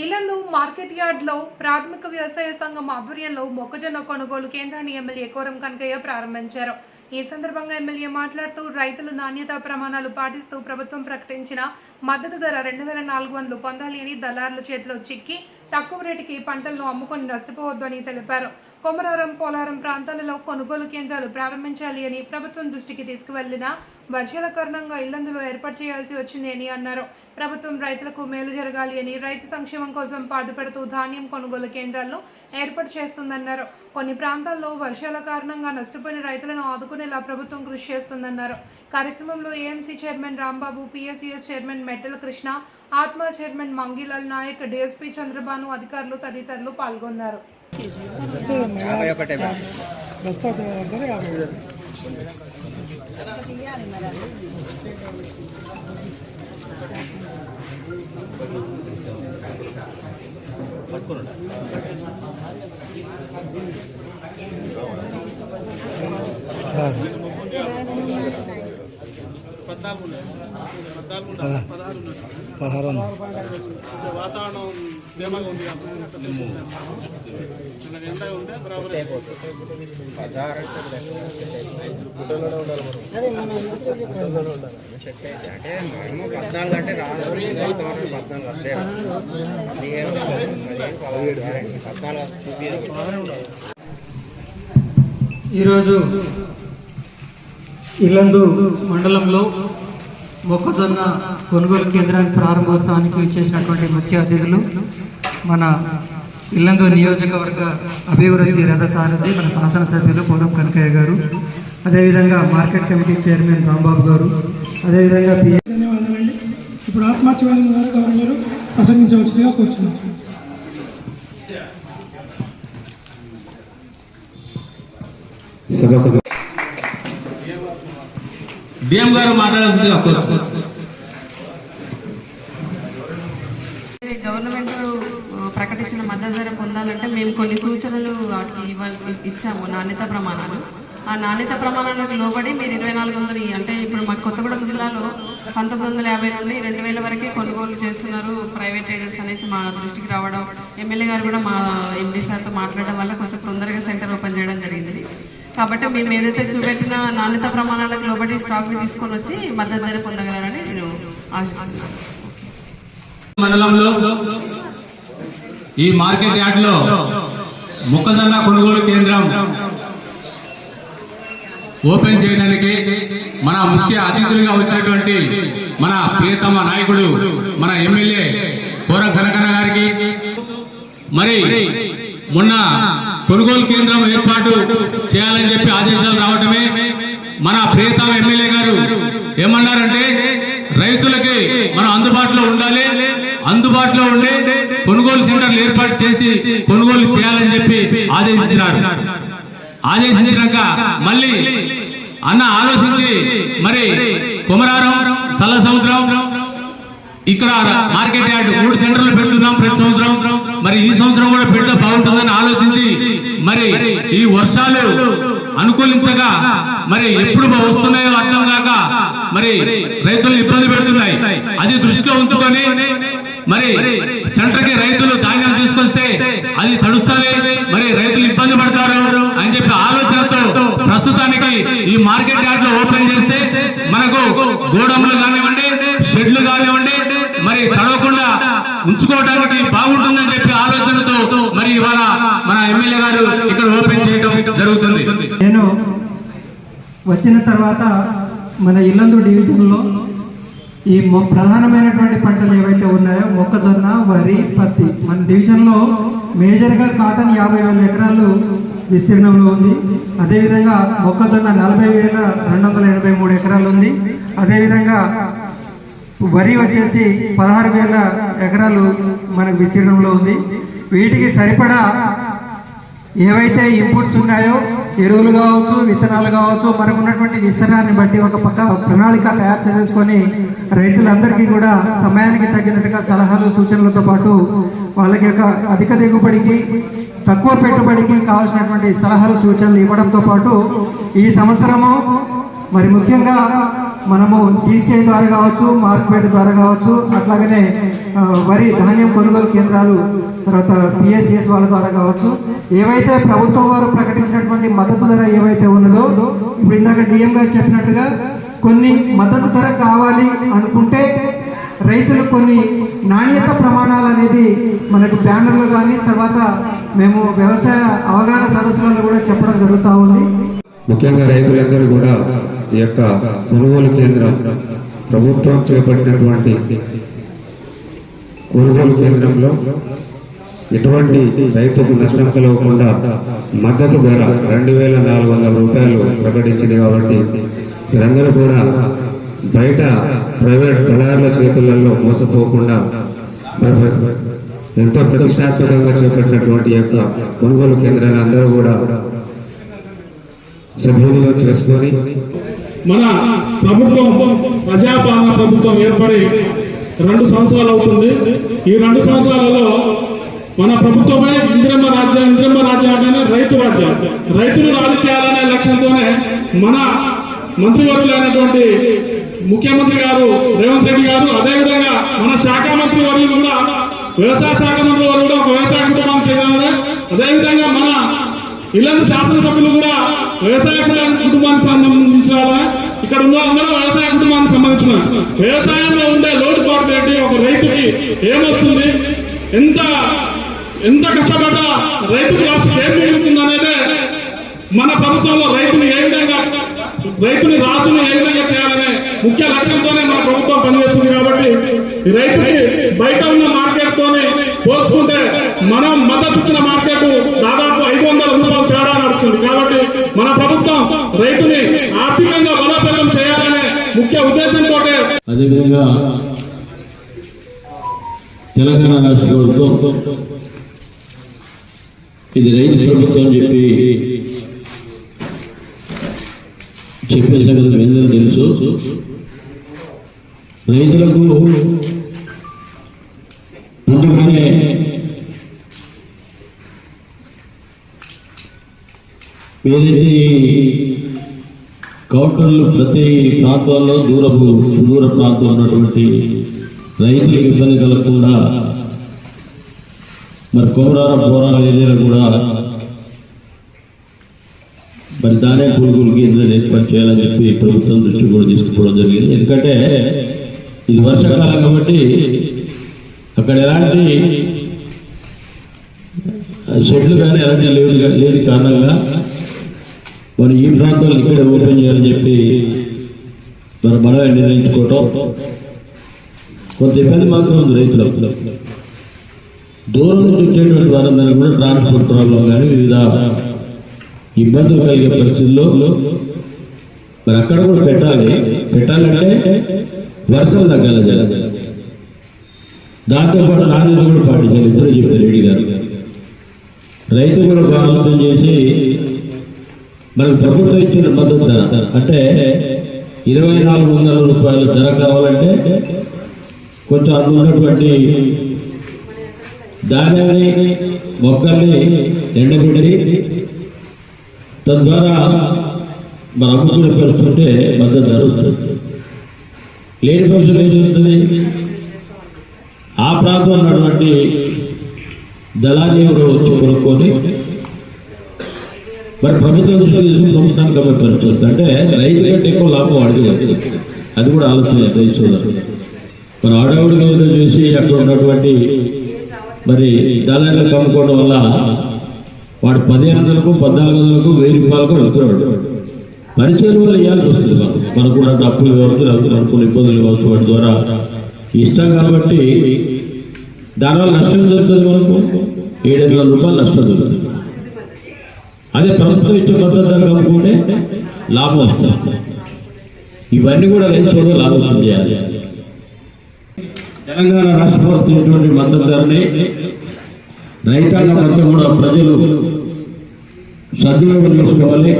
ఇళ్ళలో మార్కెట్ యార్డ్లో ప్రాథమిక వ్యవసాయ సంఘం ఆధ్వర్యంలో మొక్కజొన్న కొనుగోలు కేంద్రాన్ని ఎమ్మెల్యే కోరం కనకయ్య ప్రారంభించారు. ఈ సందర్భంగా ఎమ్మెల్యే మాట్లాడుతూ రైతులు నాణ్యతా ప్రమాణాలు పాటిస్తూ ప్రభుత్వం ప్రకటించిన మద్దతు ధర రెండు వేల నాలుగు వందలు పొందాలి అని దళారుల చేతిలో చిక్కి తక్కువ రేటుకి పంటలను అమ్ముకొని నష్టపోవద్దని తెలిపారు. కొమరారం పోలారం ప్రాంతాలలో కొనుగోలు కేంద్రాలు ప్రారంభించాలి అని ప్రభుత్వం దృష్టికి తీసుకువెళ్ళిన వర్షాల కారణంగా ఇల్లందులో ఏర్పాటు చేయాల్సి వచ్చింది అని అన్నారు. ప్రభుత్వం రైతులకు మేలు జరగాలి అని రైతు సంక్షేమం కోసం పాటుపడుతూ ధాన్యం కొనుగోలు కేంద్రాలను ఏర్పాటు చేస్తుందన్నారు. కొన్ని ప్రాంతాల్లో వర్షాల కారణంగా నష్టపోయిన రైతులను ఆదుకునేలా ప్రభుత్వం కృషి చేస్తుందన్నారు. కార్యక్రమంలో AMC chairman Rambabu PSCS chairman Mettela Krishna ఆత్మ చైర్మన్ మంగిలాల్ నాయక్ డిఎస్పీ చంద్రబాను అధికారులు తదితరులు పాల్గొన్నారు. యాభై ఒకటే బస్తా ధర యాభై వేలు పదహారు. వందలు వాతావరణం తేమగా ఉంది ఉంటే బరాబర్ అంటే మనము పద్నాలుగు అంటే రాదు పద్నాలుగు పద్నాలుగు ఈరోజు ఇల్లందు మండలంలో మొక్కజొన్న కొనుగోలు కేంద్రానికి ప్రారంభోత్సవానికి చేసినటువంటి ముఖ్య అతిథులు మన ఇల్లందు నియోజకవర్గ అభివృద్ధి రథ సారథి మన శాసనసభ్యులు పూర్వం కనకయ్య గారు అదేవిధంగా మార్కెట్ కమిటీ చైర్మన్ రాంబాబు గారు అదేవిధంగా ధన్యవాదాలండి. ఇప్పుడు ఆత్మహత్య ద్వారా గవర్నర్ ప్రసంగించవలసిందిగా కూర్చున్నాం. డిఎం గారు మాట్లాడాల్సిందిగా కోరుతున్నాను గవర్నమెంట్ ప్రకటించిన మద్దతు ధర పొందాలంటే మేము కొన్ని సూచనలు వాటికి ఇవ్వాలి ఇచ్చాము నాణ్యత ప్రమాణాలు. ఆ నాణ్యత ప్రమాణాలకు లోబడి మీరు ఇరవై నాలుగు వందలు అంటే ఇప్పుడు మా కొత్తగూడెం జిల్లాలో పంతొమ్మిది వందల యాభై నుండి రెండు వేల వరకే కొనుగోలు చేస్తున్నారు ప్రైవేట్ ట్రేడర్స్ అనేసి మా దృష్టికి రావడం. ఎమ్మెల్యే గారు కూడా మా ఎండీ సార్తో మాట్లాడడం వల్ల కొంచెం తొందరగా సెంటర్ ఓపెన్ చేయడం జరిగింది. కాబట్టి మేము ఏదైతే చూపెట్టిన నాణ్యత ప్రమాణాలకు లోబడి స్టాక్ తీసుకొని వచ్చి మద్దతు ధర పొందగలరని నేను ఆశిస్తున్నాను. మండలంలో ఈ మార్కెట్ యార్డ్లో మొక్కజొన్న కొనుగోలు కేంద్రం ఓపెన్ చేయడానికి మన ముఖ్య అతిథులుగా వచ్చినటువంటి మన ప్రియతమ నాయకుడు మన ఎమ్మెల్యే కోరం కనకన్న గారికి. మరి మొన్న కొనుగోలు కేంద్రం ఏర్పాటు చేయాలని చెప్పి ఆదేశాలు రావటమే మన ప్రియతమ ఎమ్మెల్యే గారు ఏమన్నారంటే రైతులకి మనం అందుబాటులో ఉండాలి అందుబాటులో ఉండే కొనుగోలు సెంటర్లు ఏర్పాటు చేసి కొనుగోలు చేయాలని చెప్పి ఆదేశించినారు. ఆదేశించినాక మళ్ళీ అన్న ఆలోచించి మరి కొమరారం సల్ల సముద్రం ఇక్కడ మార్కెట్ యార్డ్ మూడు సెంటర్లు పెడుతున్నాం ప్రతి సంవత్సరం మరి ఈ సంవత్సరం కూడా పెడితే బాగుంటుందని ఆలోచించి మరి ఈ వర్షాలు అనుకూలించగా మరి ఎప్పుడు వస్తున్నాయో అర్థం కాక మరి రైతులను ఇబ్బంది పెడుతున్నాయి. అది దృష్టిలో ఉంచుకొని మరి సెంటర్కి రైతులు ధాన్యం తీసుకొస్తే అది తడుస్తుంది మరి రైతులు ఇబ్బంది పడతారు అని చెప్పి ఆలోచనతో ప్రస్తుతానికి ఈ మార్కెట్ యార్డ్లో ఓపెన్ చేస్తే మనకు గోడములు కానివ్వండి షెడ్లు కానివ్వండి మరి తడవకుండా ఉంచుకోవడానికి బాగుంటుంది చెప్పి ఆలోచనతో మరి ఇవాళ మన ఎమ్మెల్యే గారు ఇక్కడ ఓపెన్ చేయడం జరుగుతుంది. నేను వచ్చిన తర్వాత మన ఇల్లందు డివిజన్లో ఈ మొ- ప్రధానమైనటువంటి పంటలు ఏవైతే ఉన్నాయో మొక్కజొన్న వరి పత్తి మన డివిజన్లో మేజర్గా కాటన్ యాభై వేల ఎకరాలు విస్తీర్ణంలో ఉంది. అదేవిధంగా మొక్కజొన్న నలభై వేల రెండు వందల ఎనభై మూడు ఎకరాలు ఉంది. అదేవిధంగా వరి వచ్చేసి పదహారు వేల ఎకరాలు మనకు విస్తీర్ణంలో ఉంది. వీటికి సరిపడా ఏవైతే ఇన్పుట్స్ ఉన్నాయో ఎరువులు కావచ్చు విత్తనాలు కావచ్చు మనకు ఉన్నటువంటి విస్తరణాన్ని బట్టి ఒక పక్క ప్రణాళిక తయారు చేసేసుకొని రైతులందరికీ కూడా సమయానికి తగినట్టుగా సలహాలు సూచనలతో పాటు వాళ్ళకి యొక్క అధిక దిగుబడికి తక్కువ పెట్టుబడికి కావాల్సినటువంటి సలహాలు సూచనలు ఇవ్వడంతో పాటు ఈ సంవత్సరము మరి ముఖ్యంగా మనము సిసిఐ ద్వారా కావచ్చు మార్కెట్ ద్వారా కావచ్చు అట్లాగనే వరి ధాన్యం కొనుగోలు కేంద్రాలు తర్వాత పిఎస్ఎస్ వాళ్ళ ద్వారా కావచ్చు. ఏవైతే ప్రభుత్వం వారు ప్రకటించినటువంటి మద్దతు ధర ఏవైతే ఉన్నదో ఇప్పుడు ఇందాక డిఎం గారు చెప్పినట్టుగా కొన్ని మద్దతు ధర కావాలి అనుకుంటే రైతులు కొన్ని నాణ్యత ప్రమాణాలు అనేది మనకు బ్యానర్లు కానీ తర్వాత మేము వ్యవసాయ అవగాహన సదస్సులలో కూడా చెప్పడం జరుగుతూ ఉంది. ముఖ్యంగా రైతులందరూ కూడా ఈ యొక్క కొనుగోలు కేంద్రం ప్రభుత్వం చేపట్టినటువంటి కొనుగోలు కేంద్రంలో ఎటువంటి రైతుకు నష్టం కలగకుండా మద్దతు ధర రెండు వేల నాలుగు వందల రూపాయలు ప్రకటించింది కాబట్టి మీరందరూ కూడా బయట ప్రైవేట్ దళారుల చేతులలో మోసపోకుండా ఎంతో ప్రతిష్టాత్మకంగా చేపట్టినటువంటి యొక్క కొనుగోలు కేంద్రాన్ని అందరూ కూడా సభ్యులుగా చేసుకొని మన ప్రభుత్వం ప్రజాపాలన ప్రభుత్వం ఏర్పడి రెండు సంవత్సరాలు అవుతుంది. ఈ రెండు సంవత్సరాలలో మన ప్రభుత్వమే ఇంద్రమ్మ రాజ్యం ఇంద్రమ్మ రాజ్యం అంటేనే రైతు రాజ్యం. రైతులు రాజు చేయాలనే లక్ష్యంతోనే మన మంత్రివర్యులైనటువంటి ముఖ్యమంత్రి గారు రేవంత్ రెడ్డి గారు అదేవిధంగా మన శాఖ మంత్రి వర్యులు కూడా వ్యవసాయ శాఖ మంత్రి వారు కూడా ఒక వ్యవసాయ కుటుంబానికి అదేవిధంగా మన ఇలాంటి శాసనసభ్యులు కూడా వ్యవసాయ కుటుంబానికి సంబంధించిన ఇక్కడ ఉన్న అందరూ వ్యవసాయ కుటుంబానికి సంబంధించిన వ్యవసాయంలో ఉండే లోటుపాట్లు ఏంటి? ఒక రైతుకి ఏమొస్తుంది? ఎంత ఎంత కష్టపడ్డా రైతుకు రాష్ట్రం ఏం మిగులుతుంది అనేది మన ప్రభుత్వంలో రైతుని ఏ విధంగా రైతుని రాజును ఏ విధంగా చేయాలనే ముఖ్య లక్ష్యంతోనే మన ప్రభుత్వం పనిచేస్తుంది కాబట్టి ఈ రైతుకి బయట ఉన్న మార్కెట్ తోని పోల్చుకుంటే మనం మద్దతు ఇచ్చిన మార్కెట్ దాదాపు ఐదు వందల రూపాయలు తేడా నడుస్తుంది కాబట్టి మన ప్రభుత్వం రైతుని ఆర్థికంగా బలోపేతం చేయాలనే ముఖ్య ఉద్దేశంతో అదేవిధంగా తెలంగాణ రాష్ట్ర ప్రభుత్వం ఇది రైతు ప్రభుత్వం అని చెప్పి చెప్పిన సంగతి మీ అందరూ తెలుసు? రైతులకు ముందుగానే ఏదైతే కౌంటర్లు ప్రతి ప్రాంతాల్లో దూరపు దూర ప్రాంతం ఉన్నటువంటి రైతులకు ఇబ్బంది కలగకుండా మరి కోమరారం పోరాల ఏరియాలో కూడా మరి దానే కొనుగోలు కేంద్రాలు ఏర్పాటు చేయాలని చెప్పి ప్రభుత్వం దృష్టి కూడా తీసుకుపోవడం జరిగింది. ఎందుకంటే ఇది వర్షాకాలం కాబట్టి అక్కడ ఎలాంటి షెడ్లు కానీ ఎలాంటి లేని లేని కారణంగా మరి ఈ ప్రాంతాలు ఇక్కడే ఓపెన్ చేయాలని చెప్పి మరి మనమే నిర్ణయించుకోవటం. కొంత ఇబ్బంది మాత్రం ఉంది రైతులకు దూరం నుంచి వచ్చేటువంటి వారందరినీ కూడా ట్రాన్స్పోర్ట్ ప్రాబ్లం కానీ వివిధ ఇబ్బందులు కలిగే పరిస్థితుల్లో మరి అక్కడ కూడా పెట్టాలి. పెట్టాలంటే వర్షం తగ్గాలి జల దాంతోపాటు నాణ్యత కూడా పాటించాలి. ఇప్పుడే చెప్తారు రెడ్డి గారు. రైతు కూడా ఆలోచన చేసి మనకు ప్రభుత్వం ఇచ్చిన మద్దతు ధర అంటే ఇరవై నాలుగు వందల రూపాయల ధర కావాలంటే కొంచెం అందులో ఉన్నటువంటి ధాన్యాన్ని మొక్కల్ని ఎండబెట్టి తద్వారా మన అమ్ముకుని పరిస్థితుంటే మద్దతు ధర వస్తుంది. లేని పక్షులు ఏం జరుగుతుంది? ఆ ప్రాంతంలో ఉన్నటువంటి దళాన్ని ఎవరు వచ్చి కొనుక్కొని మరి ప్రభుత్వం దృష్టిలో తీసుకుని ప్రభుత్వానికి అమ్మే పరిస్థితి వస్తుంది అంటే రైతు కంటే ఎక్కువ లాభం వాడికి వస్తుంది అది కూడా ఆలోచన రైతు మరి ఆడవాడి మీద చూసి అక్కడ ఉన్నటువంటి మరి దళారులకు అమ్ముకోవడం వల్ల వాడు పదిహేను వందలకు పద్నాలుగు వందలకు వెయ్యి రూపాయలకు అడుగుతున్నాడు పరిచయం వల్ల ఇవ్వాల్సి వస్తుంది మనకు మనకు కూడా అప్పులు కావచ్చు లేకపోతే అనుకున్న ఇబ్బందులు కావచ్చు వాటి ద్వారా. ఇష్టం కాబట్టి దానివల్ల నష్టం జరుగుతుంది మనకు. ఏడు వందల రూపాయలు నష్టం జరుగుతుంది. అదే ప్రభుత్వం ఇచ్చే భద్రత ధర కనుక్కుంటే లాభం వస్తుంది. ఇవన్నీ కూడా రైతు సోదరులు ఆలోచన చేయాలి. తెలంగాణ రాష్ట్ర ప్రభుత్వం ఇటువంటి మద్దతు ధరని రైతాంగం అంతా కూడా ప్రజలు సద్వినియోగం చేసుకోవాలి.